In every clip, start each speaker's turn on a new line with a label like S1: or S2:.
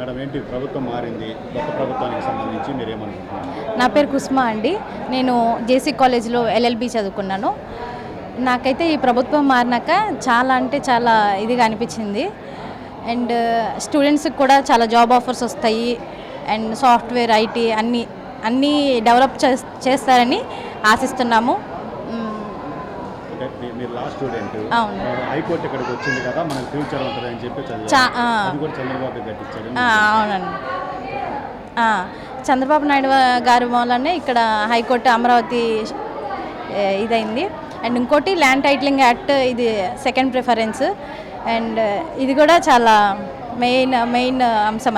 S1: Madam ఏంటి ప్రభుత్వం మారింది? కొత్త ప్రభుత్వానికి సంబంధించి మీరేమనుకుంటున్నారు?
S2: నా పేరు కుస్మా అండి. నేను జేసీ కాలేజ్లో ఎల్ఎల్బి చదువుకున్నాను. నాకైతే ఈ ప్రభుత్వం మారినాక చాలా అంటే చాలా ఇదిగా అనిపించింది. అండ్ స్టూడెంట్స్కి కూడా చాలా జాబ్ ఆఫర్స్ వస్తాయి. అండ్ సాఫ్ట్వేర్ ఐటీ అన్నీ అన్నీ డెవలప్ చేస్తారని ఆశిస్తున్నాము.
S1: మీరు లాస్ట్ స్టూడెంట్
S2: అవును.
S1: హైకోర్టు ఇక్కడికి వచ్చింది కదా మనకి ఫ్యూచర్ ఉంటుంది అని చెప్పి కూడా చంద్రబాబు కట్టించాడు
S2: అవునండి. చంద్రబాబు నాయుడు గారి మూలనే ఇక్కడ హైకోర్టు అమరావతి ఇదైంది. అండ్ ఇంకోటి ల్యాండ్ టైటిలింగ్ యాక్ట్ ఇది సెకండ్ ప్రిఫరెన్స్ అండ్ ఇది కూడా చాలా మెయిన్ మెయిన్ అంశం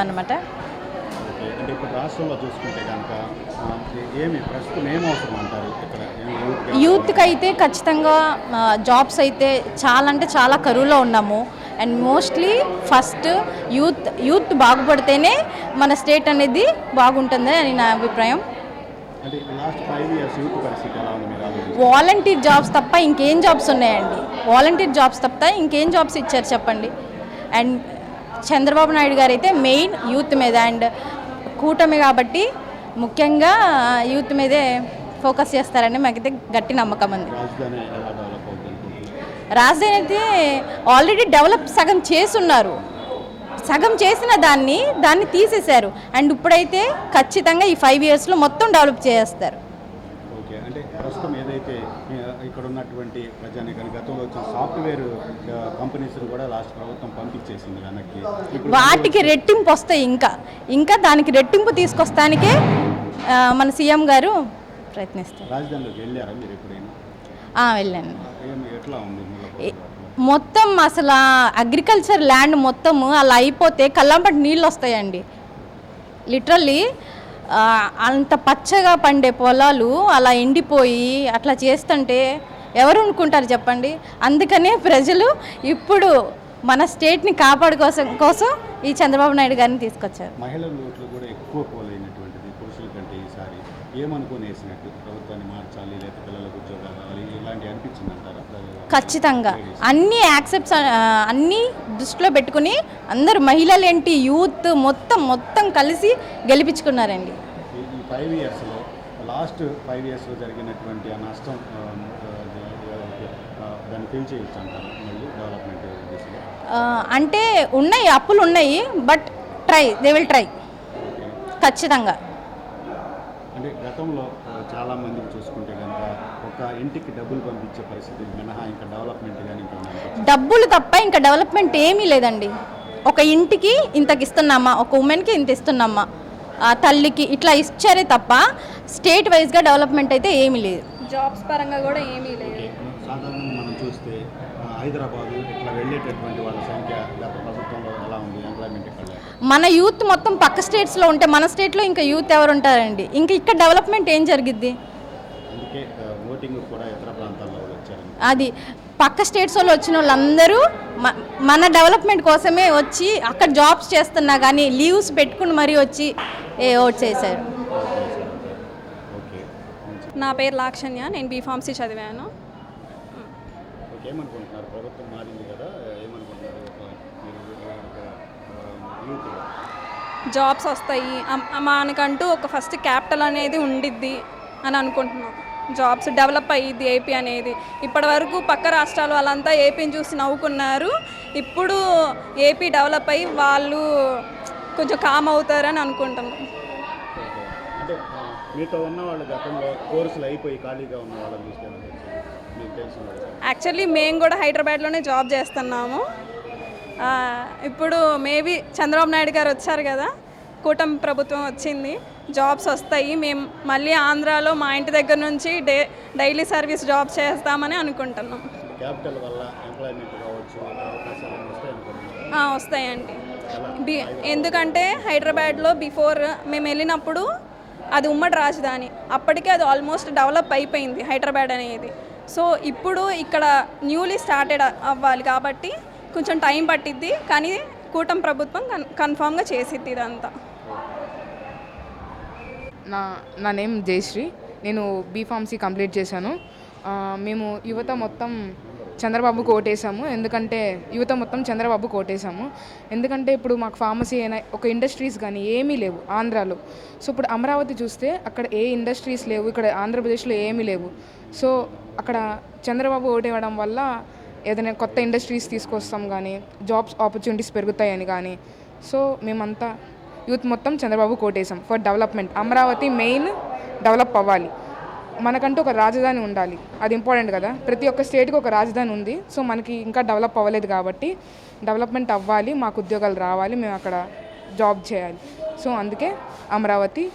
S1: ఇప్పుడు రాష్ట్రంలో చూసుకుంటే కనుక ఏమి ప్రస్తుతం ఏం అవసరం అంటారు ఇక్కడ? ఏం యూత్కి
S2: యూత్కి అయితే ఖచ్చితంగా జాబ్స్ అయితే చాలా అంటే చాలా కరువులో ఉన్నాము. And mostly first youth youth బాగుపడితేనే మన స్టేట్ అనేది బాగుంటుంది అని నా అభిప్రాయం. వాలంటీర్ జాబ్స్ తప్ప ఇంకేం జాబ్స్ ఉన్నాయండి? వాలంటీర్ జాబ్స్ తప్ప ఇంకేం జాబ్స్ ఇచ్చారు చెప్పండి? అండ్ చంద్రబాబు నాయుడు గారు అయితే మెయిన్ యూత్ మీద అండ్ కూటమి కాబట్టి ముఖ్యంగా యూత్ మీదే ఫోకస్ చేస్తారని మాకైతే గట్టి నమ్మకం ఉంది.
S1: రాజధాని
S2: అయితే ఆల్రెడీ డెవలప్ సగం చేసున్నారు సగం చేసిన దాన్ని దాన్ని తీసేశారు. అండ్ ఇప్పుడైతే ఖచ్చితంగా ఈ ఫైవ్ ఇయర్స్లో మొత్తం డెవలప్ చేస్తారు
S1: ఓకే అంటే ప్రస్తుతం ఏదైతే ఆ, ఇక్కడ ఉన్నటువంటి ప్రజానికాన్ని గతంలో వచ్చిన సాఫ్ట్వేర్ కంపెనీస్ కూడా లాస్ట్ ప్రభుత్వం పంపించేసింది వెనక్కి.
S2: వాటికి రెట్టింపు వస్తాయి ఇంకా. ఇంకా దానికి రెట్టింపు తీసుకొస్తానికే మన సీఎం గారు ప్రయత్నిస్తారు.
S1: రాజధానిలోకి వెళ్ళారా మీరు ఎప్పుడైనా?
S2: వెళ్ళాను.
S1: ఎట్లా ఉంది
S2: మొత్తం అసలు అగ్రికల్చర్ ల్యాండ్ మొత్తము అలా అయిపోతే కల్లంపటి నీళ్ళు వస్తాయండి. లిటరల్లీ అంత పచ్చగా పండే పొలాలు అలా ఎండిపోయి అట్లా చేస్తుంటే ఎవరు అనుకుంటారు చెప్పండి? అందుకనే ప్రజలు ఇప్పుడు మన స్టేట్ని కాపాడుకోసం కోసం ఈ చంద్రబాబు నాయుడు గారిని తీసుకొచ్చారు.
S1: మహిళల ఓట్లు కూడా ఎక్కువ పోలైనటువంటిది పురుషుల కంటే ఈసారి ఏమనుకొని వేసినట్టు ప్రభుత్వాన్ని మార్చాలి లేదా పిల్లలకు ఉద్యోగాలు ఇలాంటి
S2: ఖచ్చితంగా. అన్ని యాక్సెప్ట్స్ అన్నీ దృష్టిలో పెట్టుకుని అందరు మహిళలు ఏంటి యూత్ మొత్తం మొత్తం కలిసి గెలిపించుకున్నారండి.
S1: ఈ ఫైవ్ ఇయర్స్లో లాస్ట్ ఫైవ్ ఇయర్స్లో జరిగినటువంటి ఆ నష్టం మళ్ళీ డెవలప్మెంట్
S2: అంటే ఉన్నాయి అప్పులు ఉన్నాయి but try they will try. ఖచ్చితంగా
S1: అంటే గతంలో చాలా మందికి చూసుకుంటే కనుక ఒక ఇంటికి డబ్బులు పంపించే పరిస్థితి మినహా ఇంకా డెవలప్మెంట్ కానీ ఇంకా?
S2: డబ్బులు తప్ప ఇంకా డెవలప్మెంట్ ఏమీ లేదండి ఒక ఇంటికి ఇంతకి ఇస్తున్నామా ఒక ఉమెన్కి ఇంత ఇస్తున్నామా ఆ, తల్లికి ఇట్లా ఇచ్చారే తప్ప స్టేట్ వైజ్గా డెవలప్మెంట్ అయితే ఏమీ లేదు
S3: జాబ్స్ పరంగా కూడా ఏమీ లేదు.
S1: సాధారణంగా హైదరాబాదు ఇట్లా వెళ్ళేటటువంటి వాళ్ళ సంఖ్య గత ప్రభుత్వంలో ఎలా ఉంది? ఎంప్లాయ్మెంట్ ఇక్కడ.
S2: మన యూత్ మొత్తం పక్క స్టేట్స్లో ఉంటే మన స్టేట్లో ఇంకా యూత్ ఎవరు ఉంటారండి? ఇంకా ఇక్కడ డెవలప్మెంట్ ఏం జరిగిద్ది?
S1: అందుకే ఆ, ఓటింగ్ కూడా ఇతర ప్రాంతాల్లో వచ్చారు.
S2: అది పక్క స్టేట్స్ వాళ్ళు వచ్చిన వాళ్ళందరూ మ- మన డెవలప్మెంట్ కోసమే వచ్చి అక్కడ జాబ్స్ చేస్తున్నా కానీ లీవ్స్ పెట్టుకుని మరీ వచ్చి ఏ ఓట్ చేశారు.
S3: నా పేరు లాక్షణ్య నేను బీఫార్మసీ చదివాను.
S1: ఓకే ఏమనుకుంటున్నారు? ప్రభుత్వం మారింది కదా ఏమనుకుంటున్నారు? యూత్
S3: జాబ్స్ వస్తాయి. మనకంటూ ఒక ఫస్ట్ క్యాపిటల్ అనేది ఉండిద్ది అని అనుకుంటున్నాం. జాబ్స్ డెవలప్ అయ్యిద్ది ఏపీ అనేది. ఇప్పటి వరకు పక్క రాష్ట్రాలు వాళ్ళంతా ఏపీని చూసి నవ్వుకున్నారు. ఇప్పుడు ఏపీ డెవలప్ అయ్యి వాళ్ళు కొంచెం కామ్ అవుతారని అనుకుంటున్నాం.
S1: మీతో ఉన్న వాళ్ళు గతంలో కోర్సులు అయిపోయి ఖాళీగా ఉన్న వాళ్ళని చూస్తే ఏమని తెలుసు? మీకు తెలిసిన వాళ్ళు
S3: యాక్చువల్లీ మేము కూడా హైదరాబాద్లోనే జాబ్ చేస్తున్నాము. ఇప్పుడు మేబీ చంద్రబాబు నాయుడు గారు వచ్చారు కదా కూటమి ప్రభుత్వం వచ్చింది జాబ్స్ వస్తాయి మేము మళ్ళీ ఆంధ్రాలో మా ఇంటి దగ్గర నుంచి డే డైలీ సర్వీస్ జాబ్ చేస్తామని అనుకుంటున్నాం.
S1: క్యాపిటల్ వల్ల
S3: వస్తాయండి. బి ఎందుకంటే హైదరాబాద్లో బిఫోర్ మేము వెళ్ళినప్పుడు అది ఉమ్మడి రాజధాని అప్పటికే అది ఆల్మోస్ట్ డెవలప్ అయిపోయింది హైదరాబాద్ అనేది. సో ఇప్పుడు ఇక్కడ న్యూలీ స్టార్టెడ్ అవ్వాలి కాబట్టి కొంచెం టైం పట్టిద్ది కానీ కూటమి ప్రభుత్వం కన్ కన్ఫామ్గా చేసిద్ది ఇదంతా.
S4: నా నా నేమ్ జయశ్రీ. నేను బీఫార్మసీ కంప్లీట్ చేశాను. మేము యువత మొత్తం చంద్రబాబుకు కోటేశాము ఎందుకంటే యువత మొత్తం చంద్రబాబుకు కోటేసాము ఎందుకంటే ఇప్పుడు మాకు ఫార్మసీ అయినా ఒక ఇండస్ట్రీస్ కానీ ఏమీ లేవు ఆంధ్రాలో. సో ఇప్పుడు అమరావతి చూస్తే అక్కడ ఏ ఇండస్ట్రీస్ లేవు ఇక్కడ ఆంధ్రప్రదేశ్లో ఏమీ లేవు. సో అక్కడ చంద్రబాబు ఓటేయడం వల్ల ఏదైనా కొత్త ఇండస్ట్రీస్ తీసుకొస్తాం కానీ జాబ్స్ ఆపర్చునిటీస్ పెరుగుతాయని కానీ సో మేమంతా యూత్ మొత్తం Chandrababu కోటేసాం for development. Amaravati main develop అవ్వాలి. మనకంటూ ఒక రాజధాని ఉండాలి. అది ఇంపార్టెంట్ కదా. ప్రతి ఒక్క స్టేట్కి ఒక రాజధాని ఉంది. సో మనకి ఇంకా డెవలప్ అవ్వలేదు కాబట్టి డెవలప్మెంట్ అవ్వాలి మాకు ఉద్యోగాలు రావాలి మేము అక్కడ జాబ్ చేయాలి. సో అందుకే అమరావతి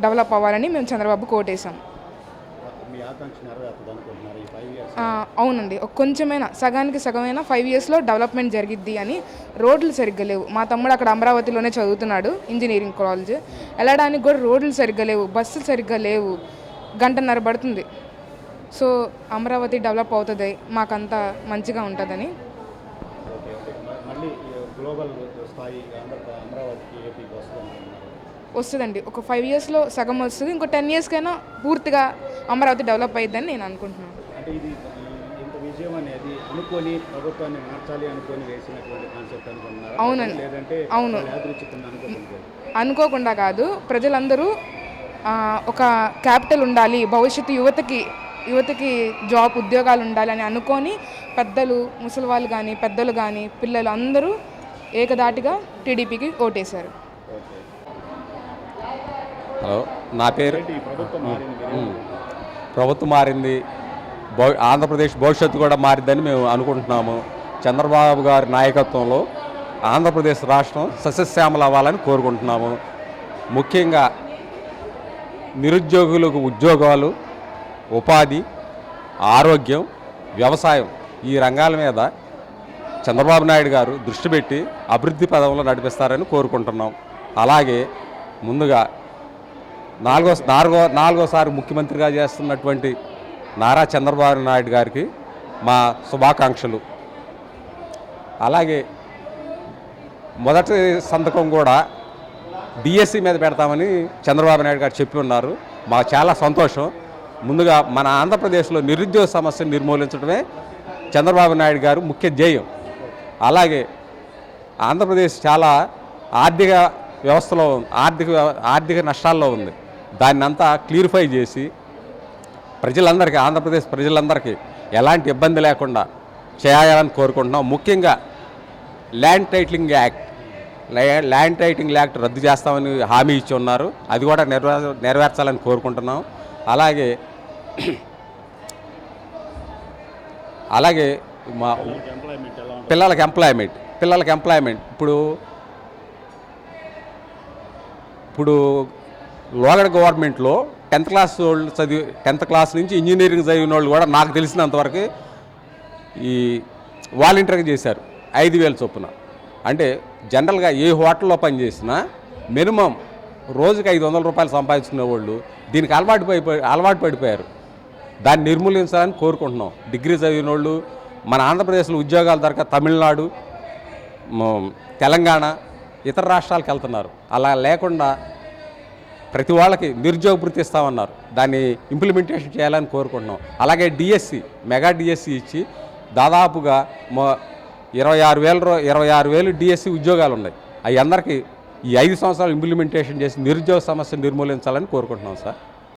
S4: డెవలప్ అవ్వాలని మేము చంద్రబాబు ఆ, అవునండి. కొంచెమైనా సగానికి సగమైనా ఫైవ్ ఇయర్స్లో డెవలప్మెంట్ జరిగిద్ది అని రోడ్లు సరిగ్గా లేవు. మా తమ్ముడు అక్కడ అమరావతిలోనే చదువుతున్నాడు ఇంజనీరింగ్ కాలేజ్ వెళ్ళడానికి కూడా రోడ్లు సరిగ్గా లేవు బస్సులు సరిగ్గా లేవు. గంటన్నర పడుతుంది. సో అమరావతి డెవలప్ అవుతుంది. మాకంతా మంచిగా ఉంటుందని. వస్తుందండి. ఒక ఫైవ్ ఇయర్స్లో సగం వస్తుంది. ఇంకో టెన్ ఇయర్స్కైనా పూర్తిగా అమరావతి డెవలప్ అయ్యిద్దని నేను అనుకుంటున్నాను.
S1: అంటే ఇది ఈ ఇంత విజయం అనేది అనుకొని ప్రభుత్వాన్ని మార్చాలి అనుకొని వేసినటువంటి కాన్సెప్ట్ అనుకుంటున్నారు?
S4: అవునండి.
S1: లేదంటే
S4: అవును. అనుకోకుండా కాదు. ప్రజలందరూ ఒక క్యాపిటల్ ఉండాలి భవిష్యత్తు యువతకి యువతకి జాబ్ ఉద్యోగాలు ఉండాలి అని అనుకొని పెద్దలు ముసలి వాళ్ళు కానీ పెద్దలు కానీ పిల్లలు అందరూ ఏకదాటిగా టీడీపీకి ఓటేశారు.
S5: హలో నా పేరు?
S1: ప్రభుత్వం మారింది
S5: ఆంధ్రప్రదేశ్ భవిష్యత్తు కూడా మారిద్దని మేము అనుకుంటున్నాము. చంద్రబాబు గారి నాయకత్వంలో ఆంధ్రప్రదేశ్ రాష్ట్రం సస్యశ్యామలు అవ్వాలని కోరుకుంటున్నాము. ముఖ్యంగా నిరుద్యోగులకు ఉద్యోగాలు ఉపాధి ఆరోగ్యం వ్యవసాయం ఈ రంగాల మీద చంద్రబాబు నాయుడు గారు దృష్టి పెట్టి అభివృద్ధి పదంలో నడిపిస్తారని కోరుకుంటున్నాం. అలాగే ముందుగా నాలుగో నాలుగో నాలుగోసారి ముఖ్యమంత్రిగా చేస్తున్నటువంటి నారా చంద్రబాబు నాయుడు గారికి మా శుభాకాంక్షలు. అలాగే మొదటి సంతకం కూడా బీఎస్సీ మీద పెడతామని చంద్రబాబు నాయుడు గారు చెప్పి ఉన్నారు. మాకు చాలా సంతోషం. ముందుగా మన ఆంధ్రప్రదేశ్లో నిరుద్యోగ సమస్యను నిర్మూలించడమే చంద్రబాబు నాయుడు గారు ముఖ్య ధ్యేయం. అలాగే ఆంధ్రప్రదేశ్ చాలా ఆర్థిక వ్యవస్థలో ఆర్థిక వ్యవ- ఆర్థిక నష్టాల్లో ఉంది. దాన్ని అంతా క్లియరిఫై చేసి ప్రజలందరికీ ఆంధ్రప్రదేశ్ ప్రజలందరికీ ఎలాంటి ఇబ్బంది లేకుండా చేయాలని కోరుకుంటున్నాం. ముఖ్యంగా land titling act land titling act రద్దు చేస్తామని హామీ ఇచ్చి ఉన్నారు. అది కూడా నెరవే నెరవేర్చాలని కోరుకుంటున్నాం. అలాగే అలాగే మా పిల్లలకి ఎంప్లాయ్మెంట్ పిల్లలకి ఎంప్లాయ్మెంట్. ఇప్పుడు ఇప్పుడు లోగడ గవర్నమెంట్లో టెన్త్ క్లాస్ వాళ్ళు చదివి టెన్త్ క్లాస్ నుంచి ఇంజనీరింగ్ చదివిన వాళ్ళు కూడా నాకు తెలిసినంతవరకు ఈ వాలంటీర్గా చేశారు. ఐదు వేల చొప్పున. అంటే జనరల్గా ఏ హోటల్లో పనిచేసినా మినిమం రోజుకి ఐదు వందల రూపాయలు సంపాదించుకునే వాళ్ళు దీనికి అలవాటు పడిపోయి అలవాటు పడిపోయారు. దాన్ని నిర్మూలించాలని కోరుకుంటున్నాం. డిగ్రీ చదివిన వాళ్ళు మన ఆంధ్రప్రదేశ్లో ఉద్యోగాలు దొరక తమిళనాడు తెలంగాణ ఇతర రాష్ట్రాలకు వెళ్తున్నారు. అలా లేకుండా ప్రతి వాళ్ళకి నిరుద్యోగ భృతి ఇస్తామన్నారు. దాన్ని ఇంప్లిమెంటేషన్ చేయాలని కోరుకుంటున్నాం. అలాగే డిఎస్సి మెగా డిఎస్సి ఇచ్చి దాదాపుగా ఇరవై ఆరు వేల ఇరవై ఆరు వేలు డిఎస్సి ఉద్యోగాలు ఉన్నాయి అవి అందరికీ ఈ ఐదు సంవత్సరాలు ఇంప్లిమెంటేషన్ చేసి నిరుద్యోగ సమస్యను నిర్మూలించాలని కోరుకుంటున్నాం సార్.